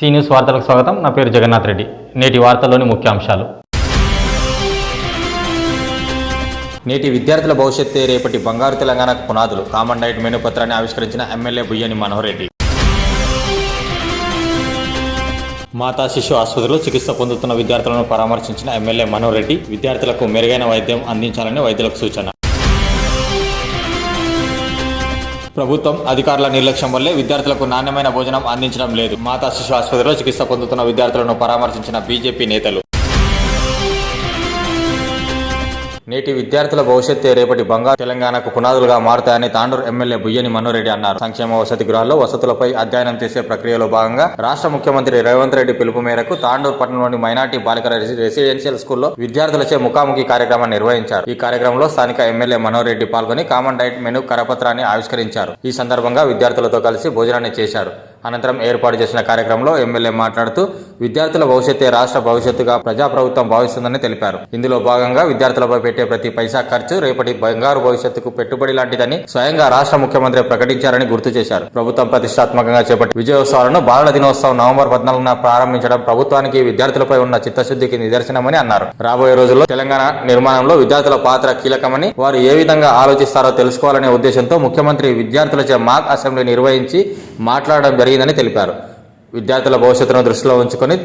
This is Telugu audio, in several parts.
సీ న్యూస్ వార్తలకు స్వాగతం. నా పేరు జగన్నాథ్ రెడ్డి. నేటి వార్తల్లోని ముఖ్యాంశాలు నేటి విద్యార్థుల భవిష్యత్తే రేపటి బంగారు తెలంగాణకు పునాదులు. కామన్ డైట్ మెనూ పత్రాన్ని ఆవిష్కరించిన ఎమ్మెల్యే బుయ్యని మనోహర్ రెడ్డి. మాతా శిశు ఆసుపత్రిలో చికిత్స పొందుతున్న విద్యార్థులను పరామర్శించిన ఎమ్మెల్యే మనోహర్ రెడ్డి విద్యార్థులకు మెరుగైన వైద్యం అందించాలని వైద్యులకు సూచన. ప్రభుత్వం అధికారుల నిర్లక్ష్యం వల్లే విద్యార్థులకు నాణ్యమైన భోజనం అందించడం లేదు. మాతా శిశు ఆసుపత్రిలో చికిత్స పొందుతున్న విద్యార్థులను పరామర్శించిన బీజేపీ నేతలు నేటి విద్యార్థుల భవిష్యత్తు రేపటి బంగారు తెలంగాణకు పునాదులుగా మారుతాయని తాండూరు ఎమ్మెల్యే బుయ్యని మనోరెడ్డి అన్నారు. సంక్షేమ వసతి గృహాల్లో వసతులపై అధ్యయనం చేసే ప్రక్రియలో భాగంగా రాష్ట్ర ముఖ్యమంత్రి రేవంత్ రెడ్డి పిలుపు మేరకు తాండూరు పట్టణంలోని మైనార్టీ బాలికల రెసి- రెసిడెన్షియల్ స్కూల్లో విద్యార్థులచే ముఖాముఖి కార్యక్రమాన్ని నిర్వహించారు. ఈ కార్యక్రమంలో స్థానిక ఎమ్మెల్యే మనోరెడ్డి పాల్గొని కామన్ డైట్ మెనూ కరపత్రాన్ని ఆవిష్కరించారు. ఈ సందర్భంగా విద్యార్థులతో కలిసి భోజనాన్ని చేశారు. అనంతరం ఏర్పాటు చేసిన కార్యక్రమంలో ఎమ్మెల్యే మాట్లాడుతూ విద్యార్థుల భవిష్యత్తే రాష్ట్ర భవిష్యత్తుగా ప్రజాప్రభుత్వం భావిస్తుందని తెలిపారు. ఇందులో భాగంగా విద్యార్థులపై పెట్టే ప్రతి పైసా ఖర్చు రేపటి బంగారు భవిష్యత్తుకు పెట్టుబడి లాంటిదని స్వయంగా రాష్ట్ర ముఖ్యమంత్రి ప్రకటించారని గుర్తు చేశారు. ప్రభుత్వం ప్రతిష్టాత్మకంగా చేపట్టి విజయోత్సవాలను బాలల దినోత్సవం నవంబర్ పద్నాలుగున ప్రారంభించడం ప్రభుత్వానికి విద్యార్థులపై ఉన్న చిత్తశుద్ధికి నిదర్శనమని అన్నారు. రాబోయే రోజుల్లో తెలంగాణ నిర్మాణంలో విద్యార్థుల పాత్ర కీలకమని వారు ఏ విధంగా ఆలోచిస్తారో తెలుసుకోవాలనే ఉద్దేశంతో ముఖ్యమంత్రి విద్యార్థులచే మాక్ అసెంబ్లీ నిర్వహించి మాట్లాడడం జరిగింది. జరిగిందని తెలిపారు. విద్యార్థుల భవిష్యత్తును దృష్టిలో ఉంచుకొని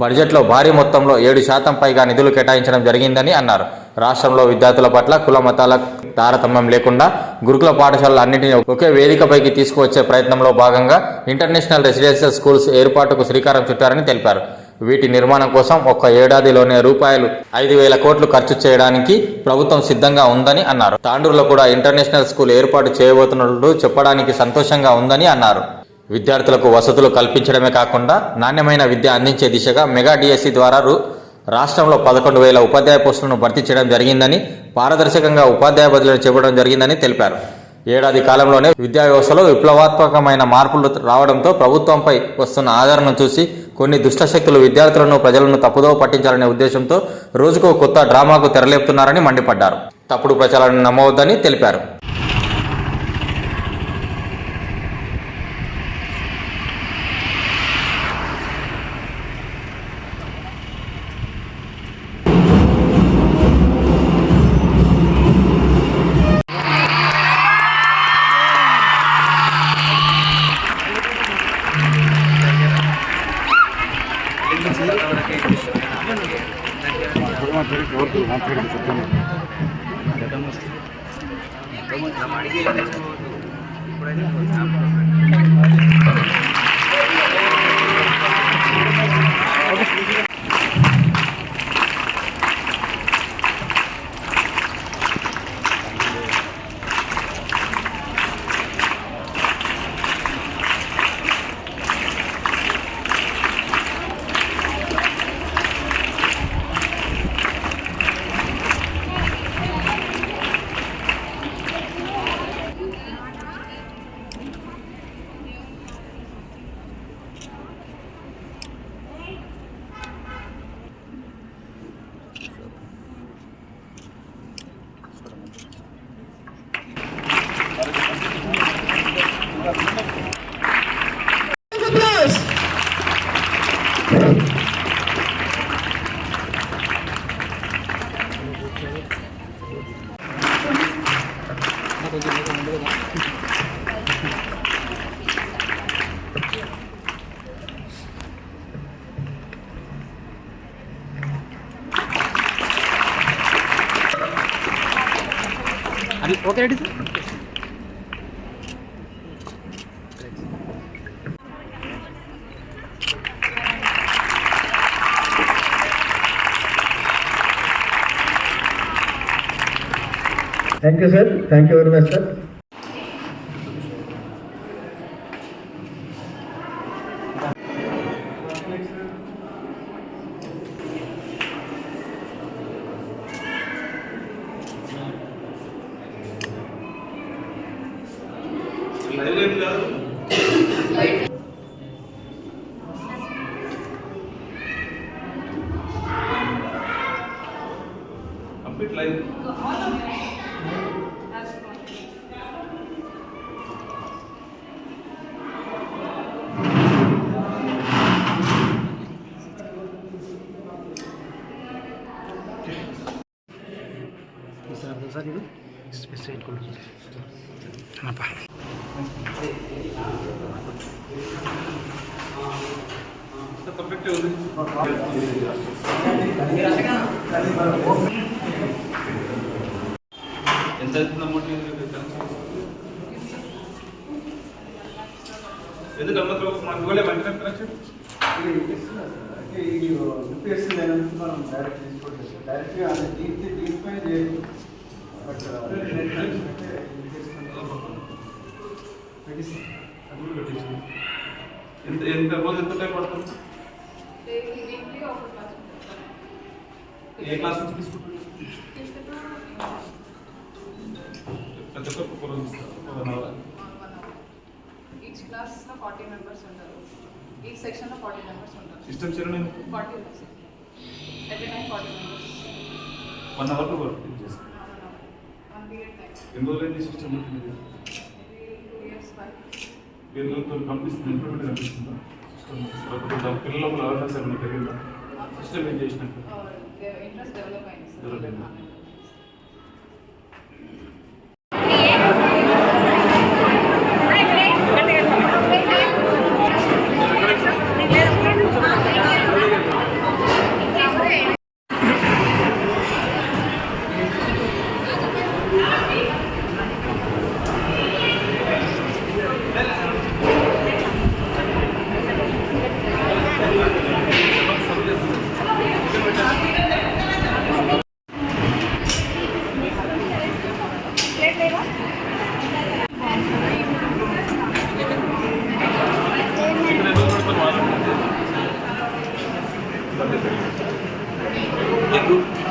బడ్జెట్లో భారీ మొత్తంలో ఏడు శాతం పైగా నిధులు కేటాయించడం జరిగిందని అన్నారు. రాష్ట్రంలో విద్యార్థుల పట్ల కుల మతాల తారతమ్యం లేకుండా గురుకుల పాఠశాలలు అన్నింటినీ ఒకే వేదికపైకి తీసుకువచ్చే ప్రయత్నంలో భాగంగా ఇంటర్నేషనల్ రెసిడెన్షియల్ స్కూల్స్ ఏర్పాటుకు శ్రీకారం చుట్టారని తెలిపారు. వీటి నిర్మాణం కోసం ఒక్క ఏడాదిలోనే రూపాయలు ఐదు వేల కోట్లు ఖర్చు చేయడానికి ప్రభుత్వం సిద్ధంగా ఉందని అన్నారు. తాండూరులో కూడా ఇంటర్నేషనల్ స్కూల్ ఏర్పాటు చేయబోతున్నట్లు చెప్పడానికి సంతోషంగా ఉందని అన్నారు. విద్యార్థులకు వసతులు కల్పించడమే కాకుండా నాణ్యమైన విద్య అందించే దిశగా మెగా డిఎస్సి ద్వారా రాష్ట్రంలో పదకొండు వేల ఉపాధ్యాయ పోస్టులను భర్తీ చేయడం జరిగిందని పారదర్శకంగా ఉపాధ్యాయ బదిలీలు చేపట్టడం జరిగిందని తెలిపారు. ఏడాది కాలంలోనే విద్యా వ్యవస్థలో విప్లవాత్మకమైన మార్పులు రావడంతో ప్రభుత్వంపై వస్తున్న ఆదరణను చూసి కొన్ని దుష్టశక్తులు విద్యార్థులను ప్రజలను తప్పుదోవ పట్టించాలనే ఉద్దేశంతో రోజుకో కొత్త డ్రామాకు తెరలేపుతున్నారని మండిపడ్డారు. తప్పుడు ప్రచారాన్ని నమ్మవద్దని తెలిపారు. Gracias. అట్లా okay ready sir thank you sir thank you very much sir Good. Kenapa? Kita perfect ya udah. ¿eh? దీనికి దీనిపై చేయదు బట్ ఎంత ఎంత రోజు ఎంత టైం పడుతుంది? క్లాస్. ఏ క్లాస్ నుంచి తీసుకుంటారు ప్రతి ఒక్కరికి ఒక రోజు ఇస్తారు class లో ఫార్టీ మెంబర్స్ ఉంటారు. ఈచ్ సెక్షన్లో ఫార్టీ మెంబర్స్ ఉంటారు. సిస్టమ్ చేయడం forty every time forty members. One అవర్లో వర్క్ టైం ఎన్ని రోజులైంది సిస్టమ్ పిల్లలతో కనిపిస్తుంది ఇంప్రూవ్మెంట్ కనిపిస్తుందా సిస్టమ్ పిల్లలకు అవేర్నెస్ ఏమైనా పెరిగిందా సిస్టమ్ ఏం చేసినట్టు ఇంట్రెస్ట్ డెవలప్ అయింది Develop అయింది. సార్ ఇక్కడ ఎన్నో పడుతుంది మాట్లాడుతుంది ఒక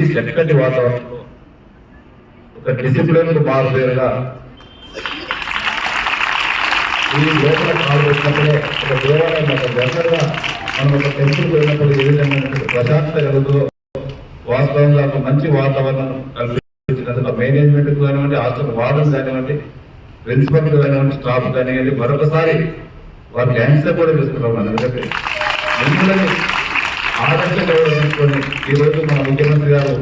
మంచి చక్కటి వాతావరణంలో ఒక డిసిప్లిన్ మారుపేరుగా ఈ లోపల కాలు పెట్టినప్పుడే ఒక దేవాలయం ఒక జనరల్గా మనం ఒక టెంపుల్ పోయినప్పుడు ఏ విధంగా ప్రశాంత ప్రశాంతత కలుగుతుందో? వాస్తవంగా ఒక మంచి వాతావరణం కల్పించినందుకు మేనేజ్మెంట్ కానివ్వండి హాస్టల్ వార్డన్ కానివ్వండి ప్రిన్సిపల్ కానివ్వండి స్టాఫ్ కానివ్వండి మరొకసారి వారి డ్యాన్స్ కూడా తీసుకున్నాం మనం. ఎందుకంటే మిమ్మల్ని ఆదర్శంగా తీసుకొని ఈ రోజు మన ముఖ్యమంత్రి గారు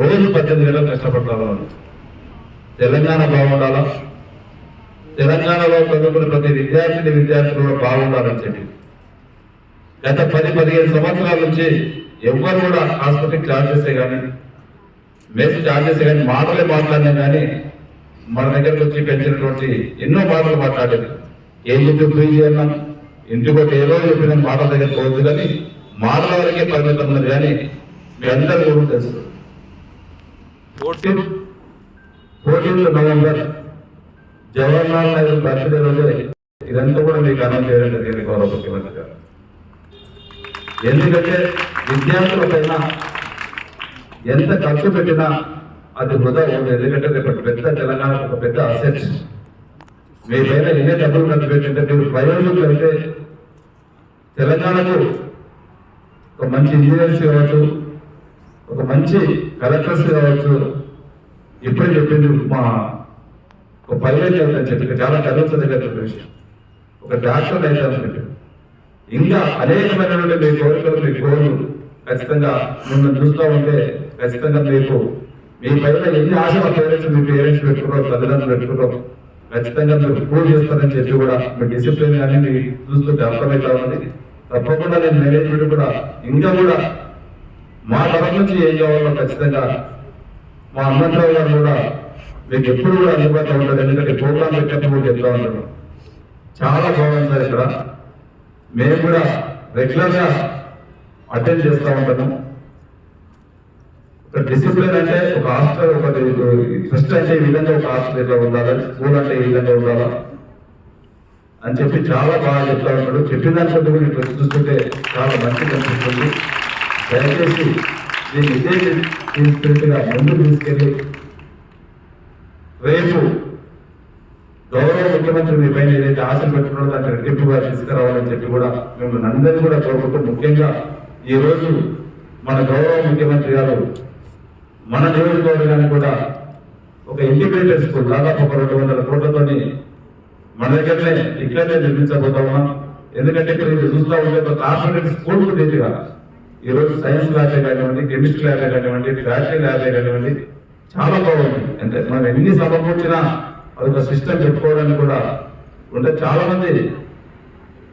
రోజు పద్దెనిమిది వేలు కష్టపడతారు తెలంగాణ బాగుండాలా? తెలంగాణలో చదువుకున్న ప్రతి విద్యార్థిని విద్యార్థులు కూడా బాగుండాలని చెప్పి. గత పది పదిహేను సంవత్సరాల నుంచి ఎవ్వరు కూడా హాస్పిటల్ చార్జెస్ కానీ మెస్ చార్జెస్ కానీ మాటలే మాట్లాడినా కానీ మన దగ్గరకు వచ్చి పెంచినటువంటి ఎన్నో మాటలు మాట్లాడేది ఏ చెప్పి ఫ్రీ చేయన్నా ఇంటికి ఒక ఏదో చెప్పిన మాటల దగ్గర పోవద్దు కానీ మాటల వరకే పరిమితం ఉన్నది కానీ మీ అందరూ కూడా తెలుసు. Fourteen fourteenth November Jawaharlal Nehru birthday రోజే ఇదంతా కూడా మీకు అనౌన్స్ చేయడం జరిగింది గౌరవ ముఖ్యమంత్రి గారు. ఎందుకంటే విద్యార్థుల పైన ఎంత ఖర్చు పెట్టినా అది వృధా ఉంది ఎందుకంటే రేపు పెద్ద తెలంగాణకు ఒక పెద్ద అసెట్ మీ పైన ఎన్ని డబ్బులు ఖర్చు పెట్టింటే మీరు ప్రయోజనం అయితే తెలంగాణకు ఒక మంచి ఇంజనీర్స్ కావచ్చు ఒక మంచి కలెక్టర్స్ కావచ్చు ఇప్పుడే చెప్పింది మా ఒక పైలట్ అవుతుందని చెప్పి చాలా గర్వించదగ్గ విషయం. ఒక డాక్టర్ అవుతామని ఇంకా అనేకమైనటువంటి మీ కోరికలు మీ కోరు ఖచ్చితంగా మిమ్మల్ని చూస్తూ ఉంటే ఖచ్చితంగా మీకు మీ పైన ఎన్ని ఆశల పేరెంట్స్ మీ పేరెంట్స్ పెట్టుకున్నారో తల్లిదండ్రులు పెట్టుకున్నారో ఖచ్చితంగా మీరు ప్రూవ్ చేస్తారని చెప్పి కూడా మీ డిసిప్లిన్ కానీ మీ చూస్తుంటే అర్థమవుతా ఉన్నది తప్పకుండా నేను మేనేజ్మెంట్ కూడా ఇంకా కూడా మా తరఫు నుంచి ఏం కావాలో ఖచ్చితంగా మా హనుమంతరావు గారు కూడా మీకు ఎప్పుడు కూడా అందుబాటులో ఉంటుంది ఎందుకంటే ప్రోగ్రామ్ పెట్టినప్పుడు కూడా చెప్తా ఉంటాను చాలా బాగుంది సార్ ఇక్కడ. మేము కూడా రెగ్యులర్గా అటెండ్ చేస్తూ ఉంటాము. ఒక డిసిప్లిన్ అంటే ఒక హాస్టల్ ఒకటి ఫస్ట్ అంటే ఈ విధంగా ఒక హాస్టల్ ఇట్లా ఉండాలి? స్కూల్ అంటే ఈ విధంగా ఉండాలా? అని చెప్పి చాలా బాగా చెప్తా ఉంటాడు చెప్పిన దాని కూడా చూస్తుంటే చాలా మంచిగా అనిపిస్తుంది. దయచేసి దీన్ని ఇదే స్పిరిట్ ముందు తీసుకెళ్ళి రేపు గౌరవ ముఖ్యమంత్రి మీ పైన ఏదైతే ఆశలు పెట్టుకున్నారో దాన్ని రెట్టింపుగా తీసుకురావాలని చెప్పి కూడా మిమ్మల్ని అందరినీ కూడా కోరుకుంటూ ముఖ్యంగా ఈ రోజు మన గౌరవ ముఖ్యమంత్రి గారు మన నియోజకవర్గాన్ని కూడా ఒక ఇంటిగ్రేటెడ్ స్కూల్ దాదాపు ఒక రెండు వందల కోట్లతోని మన దగ్గరనే ఇక్కడనే నిర్మించబోతామా ఎందుకంటే ఇక్కడ మీరు చూస్తూ ఉంటే కార్పొరేట్ స్కూల్ రీతిగా ఈ రోజు సైన్స్ ల్యాబే కానివ్వండి కెమిస్ట్రీ ల్యాబే కానివ్వండి ఫ్యాక్టరీ ల్యాబే కానివ్వండి చాలా బాగుంది. అంటే మనం ఎన్ని సమకూర్చినా అదొక సిస్టమ్ చెప్పుకోవడానికి కూడా ఉంటే చాలా మంది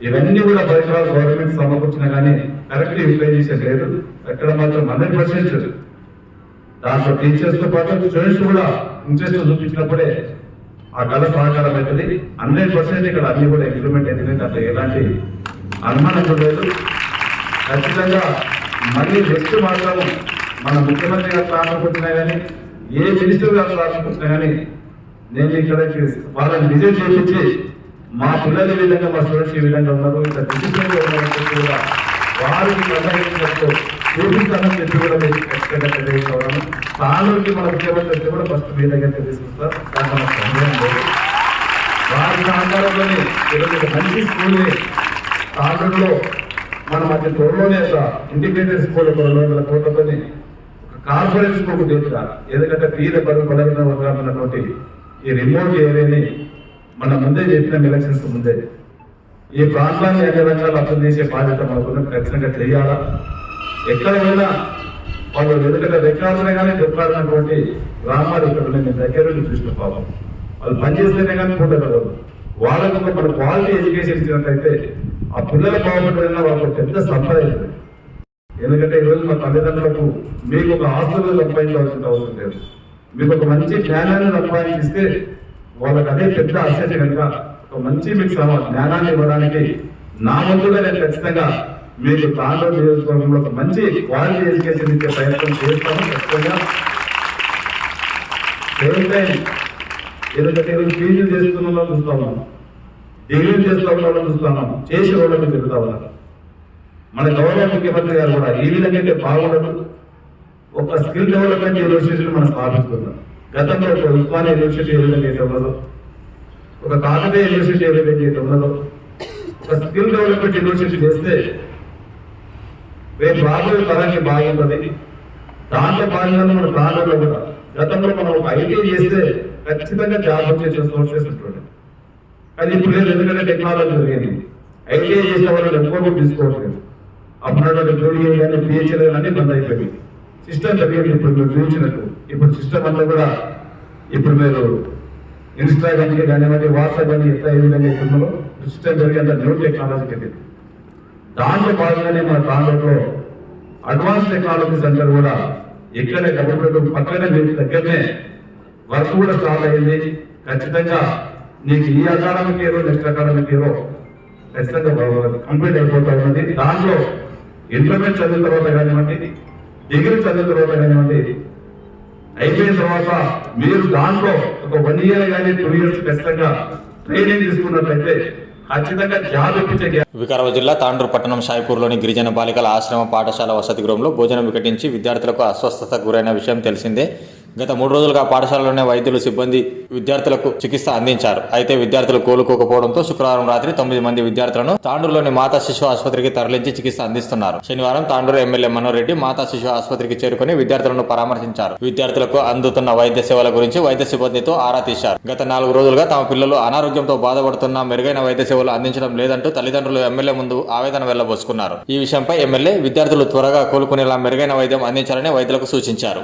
ఇవన్నీ కూడా పరిసరాలు గవర్నమెంట్ సమకూర్చినా కానీ కరెక్ట్ యూటిలైజేషన్ లేదు. ఎక్కడ మాత్రం హండ్రెడ్ పర్సెంట్ దాంట్లో టీచర్స్తో పాటు స్టూడెంట్స్ కూడా ఇంట్రెస్ట్ చూపించినప్పుడే ఆ కళ సహకారం అవుతుంది. హండ్రెడ్ పర్సెంట్ ఇక్కడ అన్ని కూడా ఇంప్లిమెంట్ అయింది అట్లా ఎలాంటి అనుమానం కూడా లేదు. ఖచ్చితంగా మళ్ళీ నెక్స్ట్ మాత్రం మన ముఖ్యమంత్రి గారు రాసుకుంటున్నా కానీ ఏ మినిస్టర్ గారు రాసుకుంటున్నా కానీ నేను ఇక్కడ వాళ్ళని విజిట్ చేయించి మా పిల్లలు ఈ విధంగా మా స్టూడెంట్స్ ఈ విధంగా ఉన్నారు ఇంత డిసిప్లిన్ ఉన్నారని వారికి ప్రసంగించినట్టు చూపిస్తానని చెప్పి కూడా మీకు ఖచ్చితంగా తెలియజేస్తున్నాను తాను మన ముఖ్యమంత్రి కూడా ఫస్ట్ మీ దగ్గర తీసుకుంటారు దాంట్లో సందేహం లేదు. వారి సహకారంలోనే ఈరోజు మంచి స్కూల్ని తాండ్రులో మన మధ్య త్వరలోనే ఒక ఇంటిగ్రేటెడ్ స్కూల్ ఒక రెండు వందల కోట్లతోని ఒక కార్పొరేట్ స్కూల్ తీర్చాలి ఎందుకంటే పేద పరుగు బలహీన వర్గాలన్నటువంటి ఈ రిమోట్ ఏరియాని మన ముందే చెప్పిన ఎలక్షన్స్ ముందే. ఈ ప్రాంతాన్ని అన్ని రంగాలు అర్థం చేసే బాధ్యత మనకు ఖచ్చితంగా చేయాలా? ఎక్కడ పోయినా వాళ్ళు ఎందుకంటే రెక్కాలనే కానీ చెప్పాలన్నటువంటి గ్రామాలు ఇక్కడ ఉన్నాయి. నేను దగ్గర నుంచి చూసిన పాపం. వాళ్ళు పనిచేస్తేనే కానీ ఉండగలరు వాళ్ళకు మన క్వాలిటీ ఎడ్యుకేషన్ ఇచ్చినట్లయితే ఆ పిల్లల బాగుపడిన వాళ్ళకు పెద్ద సంపద ఎందుకంటే ఈరోజు మా తల్లిదండ్రులకు మీకు ఒక ఆస్తులు సంపాదించాల్సిన అవసరం లేదు. మీకు ఒక మంచి జ్ఞానాన్ని సంపాదించిస్తే వాళ్ళకి అదే పెద్ద ఆశ్చర్యం కనుక ఒక మంచి మీకు జ్ఞానాన్ని ఇవ్వడానికి నా ముందుగా నేను ఖచ్చితంగా మీరు తాండవ నియోజకవర్గంలో ఒక మంచి క్వాలిటీ ఎడ్యుకేషన్ ఇచ్చే ప్రయత్నం చేస్తాను ఖచ్చితంగా సేమ్ టైం ఎందుకంటే ఈరోజు పీజీలు చేస్తున్న వాళ్ళు చూస్తా ఉన్నాం. డిగ్రీలు చేస్తున్న వాళ్ళు చూస్తా చేసే వాళ్ళని తిరుగుతా ఉన్నారు మన గౌరవ ముఖ్యమంత్రి గారు కూడా ఈ విధంగా అయితే బాగుండదు ఒక స్కిల్ డెవలప్మెంట్ యూనివర్సిటీని మనం స్థాపిస్తున్నాం గతంలో ఒక ఉస్మానియా యూనివర్సిటీ ఏ చేయడం ఉన్నదో ఒక కాకతీయ యూనివర్సిటీ ఏ చేయడం ఉన్నదో ఒక స్కిల్ డెవలప్మెంట్ యూనివర్సిటీ చేస్తే రేపు రాబోయే తరానికి బాగుంటుంది. దాంట్లో భాగంగా మన ప్రాణంలో కూడా గతంలో మనం ఒక ఐటీ చేస్తే ఖచ్చితంగా జాబ్ వచ్చే సోర్సెస్ ఉంటుంది. అది ఇప్పుడు లేదు ఎందుకంటే టెక్నాలజీ పెరిగింది. ఐటీఐ చేసిన వాళ్ళు ఎక్కువ తీసుకోవట్లేదు. అప్పుడు జూడిఏ కానీ పిహెచ్ఎల్ కానీ బంద్ అయిపోయింది సిస్టమ్ పెరిగింది ఇప్పుడు మీరు చూసినట్టు. ఇప్పుడు సిస్టమ్ అంతా కూడా ఇప్పుడు మీరు ఇన్స్టాగ్రామ్కి కానీ కానివ్వండి వాట్సాప్ కానీ ఎంత ఏ విధంగా ఇస్తుందో సిస్టమ్ పెరిగి అంత న్యూ టెక్నాలజీ పెరిగింది. దాంట్లో భాగంగానే మన ప్రాంతంలో అడ్వాన్స్ టెక్నాలజీ సెంటర్ కూడా ఇక్కడే గవర్నమెంట్ పక్కనే మీకు దగ్గరనే వర్క్ కూడా స్టార్ట్ అయింది. ఖచ్చితంగా నీకు ఈ అకాడమిక్ ఏరో నెక్స్ట్ అకాడమిక్ ఏరో ఖచ్చితంగా కంప్లీట్ అయిపోతా ఉన్నది. దాంట్లో ఇంటర్మీడియట్ చదివిన తర్వాత కానివ్వండి డిగ్రీ చదివిన తర్వాత కానివ్వండి అయిపోయిన తర్వాత మీరు దాంట్లో ఒక వన్ ఇయర్ కానీ టూ ఇయర్స్ ఖచ్చితంగా ట్రైనింగ్ తీసుకున్నట్లయితే వికారాబాద్ జిల్లా తాండూరు పట్టణం సాయిపూర్లోని గిరిజన బాలికల ఆశ్రమ పాఠశాల వసతి గృహంలో భోజనం వికటించి విద్యార్థులకు అస్వస్థతకు గురైన విషయం తెలిసిందే. గత మూడు రోజులుగా పాఠశాలలోనే వైద్యులు సిబ్బంది విద్యార్థులకు చికిత్స అందించారు. అయితే విద్యార్థులు కోలుకోకపోవడంతో శుక్రవారం రాత్రి తొమ్మిది మంది విద్యార్థులను తాండూరులోని మాతా శిశు ఆసుపత్రికి తరలించి చికిత్స అందిస్తున్నారు. శనివారం తాండూరు ఎమ్మెల్యే మనోరెడ్డి మాతా శిశు ఆసుపత్రికి చేరుకుని విద్యార్థులను పరామర్శించారు. విద్యార్థులకు అందుతున్న వైద్య సేవల గురించి వైద్య సిబ్బందితో ఆరా తీశారు. గత నాలుగు రోజులుగా తమ పిల్లలు అనారోగ్యంతో బాధపడుతున్న మెరుగైన వైద్య సేవలు అందించడం లేదంటూ తల్లిదండ్రులు ఎమ్మెల్యే ముందు ఆవేదన వెళ్ళబోసుకున్నారు. ఈ విషయంపై ఎమ్మెల్యే విద్యార్థులు త్వరగా కోలుకునేలా మెరుగైన వైద్యం అందించాలని వైద్యులకు సూచించారు.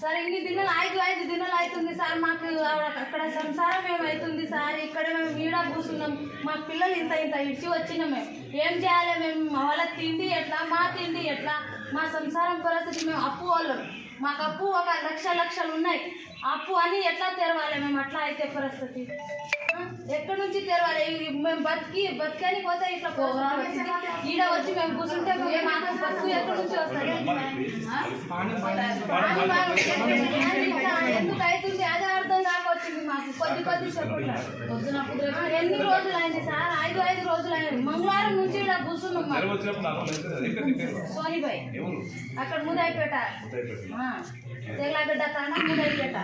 సార్ ఇన్ని దినాలు ఐదు ఐదు దినాలు అవుతుంది సార్ మాకు అక్కడ సంసారం ఏమవుతుంది సార్? ఇక్కడ మేము ఈడ కూర్చున్నాం. మా పిల్లలు ఇంత ఇంత ఇచ్చి వచ్చినాం మేము. ఏం చేయాలి మేము? వాళ్ళ తిండి ఎట్లా? మా తిండి ఎట్లా? మా సంసారం పరిస్థితి మేము అప్పు వాళ్ళం. మాకు అప్పు ఒక లక్ష లక్షలు ఉన్నాయి. అప్పు అని ఎట్లా తెరవాలి మేము అట్లా అయితే పరిస్థితి? ఎక్కడి నుంచి తెరవాలి మేము బతికి బతికని పోతే ఇట్లా పోవాలి ఈడ వచ్చి మేము కూర్చుంటే బతుకు ఎక్కడి నుంచి వస్తుంది ఎందుకు అవుతుంది అదే అర్థం కాకొచ్చింది మాకు కొద్ది కొద్ది చెప్పట్లేదు ఎన్ని రోజులు అయింది సార్ ఐదు ఐదు రోజులు అయింది మంగళవారం నుంచి ఇక్కడ కూర్చున్నాం సోనిబాయ్ అక్కడ ముదాయిపేట తెగలాగడ్డ తాన ముదాయిపేట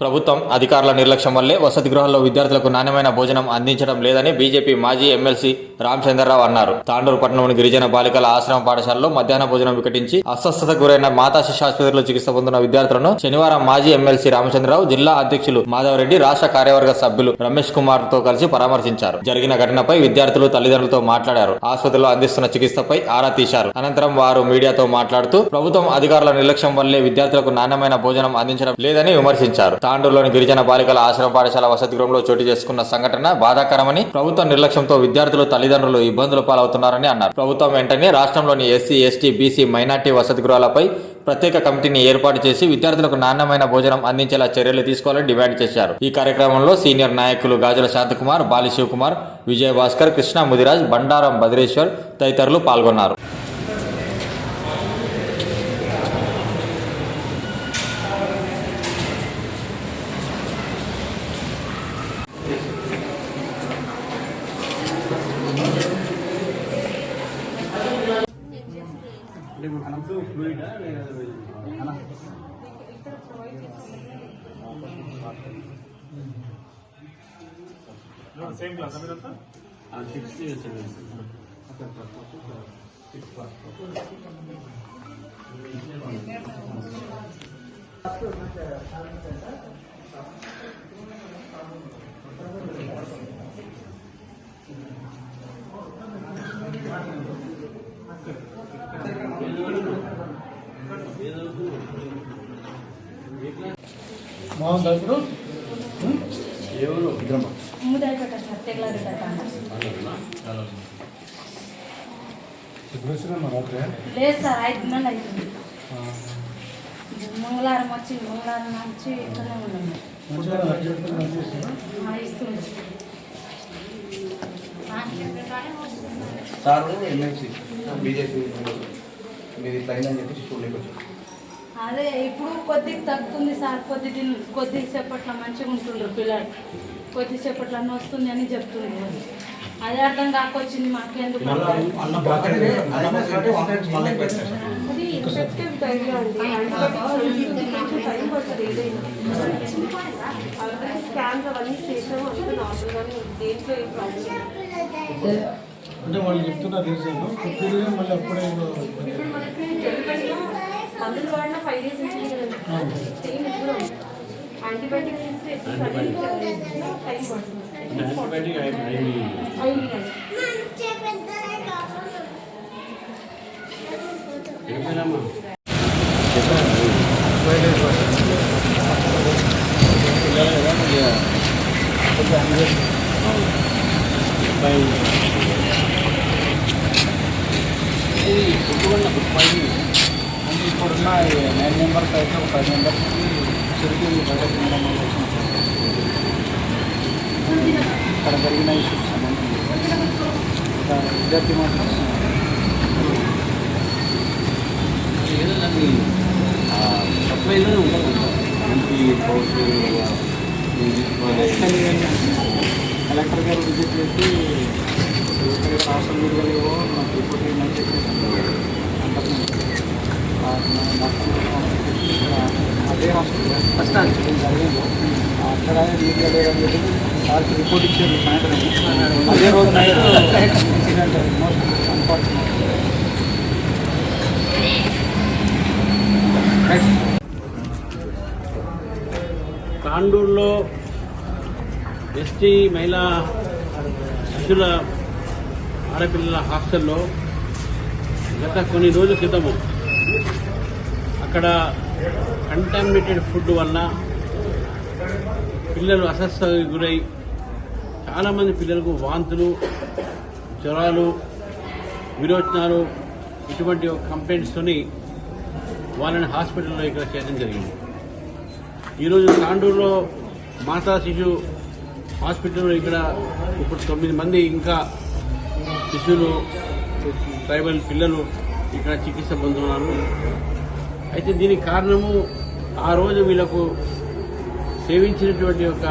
ప్రభుత్వం అధికారుల నిర్లక్ష్యం వల్లే వసతి గృహాల్లో విద్యార్థులకు నాణ్యమైన భోజనం అందించడం లేదని బీజేపీ మాజీ ఎమ్మెల్సీ రామచంద్రరావు అన్నారు. తాండూరు పట్టణంలోని గిరిజన బాలికల ఆశ్రమ పాఠశాలలో మధ్యాహ్న భోజనం వికటించి అస్వస్థతకు గురైన మాతా శిశాస్పత్రిలో చికిత్స పొందిన విద్యార్థులను శనివారం మాజీ ఎమ్మెల్సీ రామచంద్రరావు జిల్లా అధ్యక్షులు మాధవరెడ్డి రాష్ట్ర కార్యవర్గ సభ్యులు రమేష్ కుమార్తో కలిసి పరామర్శించారు. జరిగిన ఘటనపై విద్యార్థులు తల్లిదండ్రులతో మాట్లాడారు. ఆసుపత్రిలో అందిస్తున్న చికిత్సపై ఆరా తీశారు. అనంతరం వారు మీడియాతో మాట్లాడుతూ ప్రభుత్వం అధికారుల నిర్లక్ష్యం వల్లే విద్యార్థులకు నాణ్యమైన భోజనం అందించడం లేదని విమర్శించారు. తాండూరులోని గిరిజన బాలికల ఆశ్రమ పాఠశాల వసతి గృహంలో చోటు చేసుకున్న సంఘటన బాధాకరమని ప్రభుత్వ నిర్లక్ష్యంతో విద్యార్థులు తల్లిదండ్రులు ఇబ్బందులు పాలవుతున్నారని అన్నారు. ప్రభుత్వం వెంటనే రాష్ట్రంలోని ఎస్సీ ఎస్టీ బీసీ మైనార్టీ వసతి గృహాలపై ప్రత్యేక కమిటీని ఏర్పాటు చేసి విద్యార్థులకు నాణ్యమైన భోజనం అందించేలా చర్యలు తీసుకోవాలని డిమాండ్ చేశారు. ఈ కార్యక్రమంలో సీనియర్ నాయకులు గాజుల శాంతకుమార్ బాలి శివకుమార్ విజయభాస్కర్ కృష్ణ ముదిరాజ్ బండారం భద్రేశ్వర్ తదితరులు పాల్గొన్నారు. సేమ్ క్లాస్ మీరంతా ముదాయిపేట సార్ తెగలాగడ్డ తాన లేదు సార్ ఐదు నెలలు అవుతుంది మంగళవారం వచ్చి మంగళవారం నుంచి ఇక్కడనే ఉన్నాము ఇస్తుంది సార్ ఎమ్మెల్సీ. బీజేపీ మీరు ఇట్లా అయిందని చెప్పి స్కూల్లోకి వచ్చారు అదే ఇప్పుడు కొద్దిగా తగ్గుతుంది సార్ కొద్ది కొద్దిసేపట్లో మంచిగా ఉంటుండ్రు పిల్లలు. కొద్దిసేపట్లో అన్న వస్తుంది అని చెప్తుండ్రు అదే అర్థం కాకొచ్చింది మాకెందుకు అది ఇన్ఫెక్టివ్ అండి కొంచెం టైం పడుతుంది ఏదైనా. ఆల్రెడీ స్కాన్స్ అవన్నీ చేసాము. అంతా నార్మల్గానే ఉంది. దేంట్లో ఏం ప్రాబ్లం అంటే వాళ్ళు చెప్తున్న రీజన్ మళ్ళీ అప్పుడే మందులు వాడిన ఫైవ్ డేస్ ఉంటుంది కదండి సేమ్ ఇప్పుడు యాంటీబయాటిక్స్ ఇస్తే సడన్గా టైం పడుతుంది అయింది కదా. ఇప్పుడున్న నైన్ మెంబర్స్ అయితే ఒక ఫైవ్ మెంబర్స్కి తిరిగి బయట తినడం వల్ల వచ్చిన ఇక్కడ జరిగిన ఇష్యూకి సంబంధించి ఒక విద్యార్థి మాత్రం ఏదైనా సప్లైలోనే ఉంటుంది ఎంపీ పౌరులు కలెక్టర్ గారు విజిట్ చేసి ఇక్కడ హాస్టల్ విడుదలేవో నాకు రిపోర్ట్ ఏంటని చెప్పేసి అదే హాస్పిటల్ ఫస్ట్ జరిగింది అక్కడ మీడియా లేదని చెప్పి సార్కి రిపోర్ట్ ఇచ్చారు సాయంత్రం అదే రోజు నైట్ ఇన్సిడెంట్ మోస్ట్ అన్ఫార్చునేట్ తాండూరులో ఎస్టీ మహిళా శిశుల ఆడపిల్లల హాస్టల్లో గత కొన్ని రోజుల క్రితము అక్కడ కంటామినేటెడ్ ఫుడ్ వల్ల పిల్లలు అస్వస్థతకు గురై చాలామంది పిల్లలకు వాంతులు జ్వరాలు విరోచనాలు ఇటువంటి కంప్లైంట్స్తోని వాళ్ళని హాస్పిటల్లో ఇక్కడ చేయడం జరిగింది. ఈరోజు తాండూరులో మాతా శిశు హాస్పిటల్లో ఇక్కడ ఇప్పుడు తొమ్మిది మంది ఇంకా శిశువులు ట్రైబల్ పిల్లలు ఇక్కడ చికిత్స పొందుతున్నారు. అయితే దీనికి కారణము ఆ రోజు వీళ్ళకు సేవించినటువంటి ఒక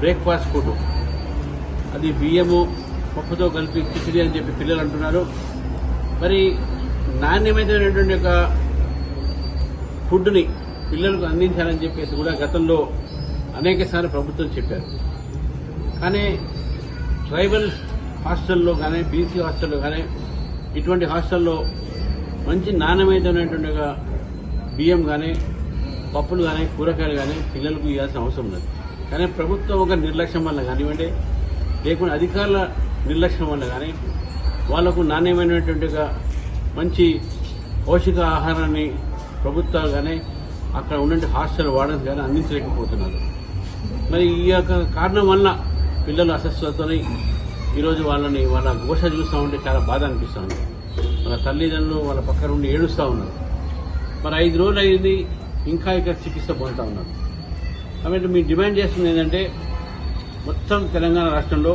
బ్రేక్ఫాస్ట్ ఫుడ్. అది బియ్యము పప్పుతో కలిపి కిచిడి అని చెప్పి పిల్లలు అంటున్నారు. మరి నాణ్యమైనటువంటి ఒక ఫుడ్ని పిల్లలకు అందించాలని చెప్పేసి కూడా గతంలో అనేక సార్లు ప్రభుత్వం చెప్పారు. కానీ ట్రైబల్ హాస్టల్లో కానీ బీసీ హాస్టల్లో కానీ ఇటువంటి హాస్టల్లో మంచి నాణ్యమైనటువంటి బియ్యం కానీ పప్పులు కానీ కూరగాయలు కానీ పిల్లలకు ఇవ్వాల్సిన అవసరం లేదు. కానీ ప్రభుత్వం ఒక నిర్లక్ష్యం వల్ల కానివ్వండి లేకుంటే అధికారుల నిర్లక్ష్యం వల్ల కానీ వాళ్ళకు నాణ్యమైనటువంటి మంచి పౌష్టిక ఆహారాన్ని ప్రభుత్వాలు కానీ అక్కడ ఉన్నటువంటి హాస్టల్ వార్డన్స్ కానీ అందించలేకపోతున్నారు. మరి ఈ యొక్క కారణం వల్ల పిల్లలు అస్వస్థతని ఈరోజు వాళ్ళని వాళ్ళ ఘోష చూస్తూ ఉంటే చాలా బాధ అనిపిస్తుంది వాళ్ళ తల్లిదండ్రులు వాళ్ళ పక్కన ఉండి ఏడుస్తూ ఉన్నారు. మరి ఐదు రోజులు అయింది ఇంకా ఇక్కడ చికిత్స పొందుతూ ఉన్నారు. కాబట్టి మేము డిమాండ్ చేస్తుంది ఏంటంటే మొత్తం తెలంగాణ రాష్ట్రంలో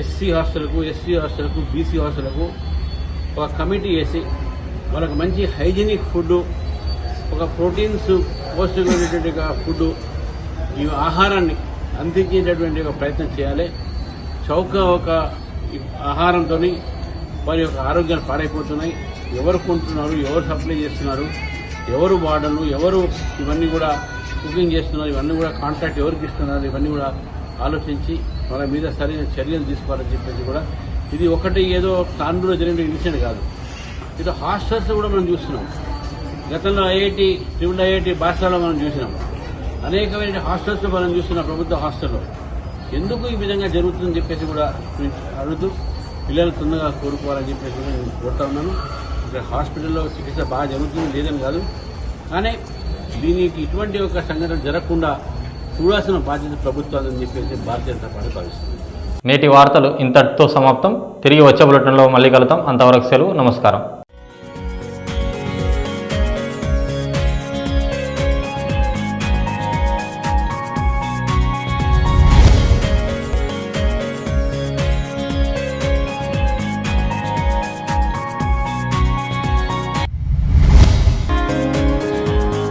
ఎస్సీ హాస్టల్కు ఎస్సీ హాస్టల్కు బీసీ హాస్టల్కు ఒక కమిటీ వేసి వాళ్ళకి మంచి హైజీనిక్ ఫుడ్ ఒక ప్రోటీన్స్ పౌష్టికమైనటువంటి ఒక ఫుడ్ ఈ ఆహారాన్ని అందించేటటువంటి ఒక ప్రయత్నం చేయాలి. చౌక ఒక ఆహారంతో వారి యొక్క ఆరోగ్యాలు పాడైపోతున్నాయి. ఎవరు కొంటున్నారు ఎవరు సప్లై చేస్తున్నారు ఎవరు వాడను ఎవరు ఇవన్నీ కూడా కుకింగ్ చేస్తున్నారు ఇవన్నీ కూడా కాంట్రాక్ట్ ఎవరికి ఇస్తున్నారు ఇవన్నీ కూడా ఆలోచించి వాళ్ళ మీద సరైన చర్యలు తీసుకోవాలని చెప్పేసి కూడా ఇది ఒకటి ఏదో తాండూరులో జరిగిన ఇన్సిడెంట్ కాదు. ఇది హాస్టల్స్ కూడా మనం చూస్తున్నాం. గతంలో ఐఐటి ట్రిపుల్ ఐఐటి భాషలో మనం చూసినాం. అనేకమైన హాస్టల్స్ మనం చూస్తున్నాం ప్రభుత్వ హాస్టల్లో. ఎందుకు ఈ విధంగా జరుగుతుందని చెప్పేసి కూడా అడుగుతూ పిల్లలు తొందరగా కోరుకోవాలని చెప్పేసి నేను కోరుతా ఉన్నాను. ఇక్కడ హాస్పిటల్లో చికిత్స బాగా జరుగుతుంది లేదని కాదు. కానీ దీనికి ఇటువంటి ఒక సంఘటన జరగకుండా చూడాల్సిన బాధ్యత ప్రభుత్వాలని చెప్పేసి భారతీయ జనతా పార్టీ భావిస్తుంది. నేటి వార్తలు ఇంతటితో సమాప్తం. తిరిగి వచ్చే బులెటిన్లో మళ్ళీ కలుద్దాం. అంతవరకు సెలవు. నమస్కారం.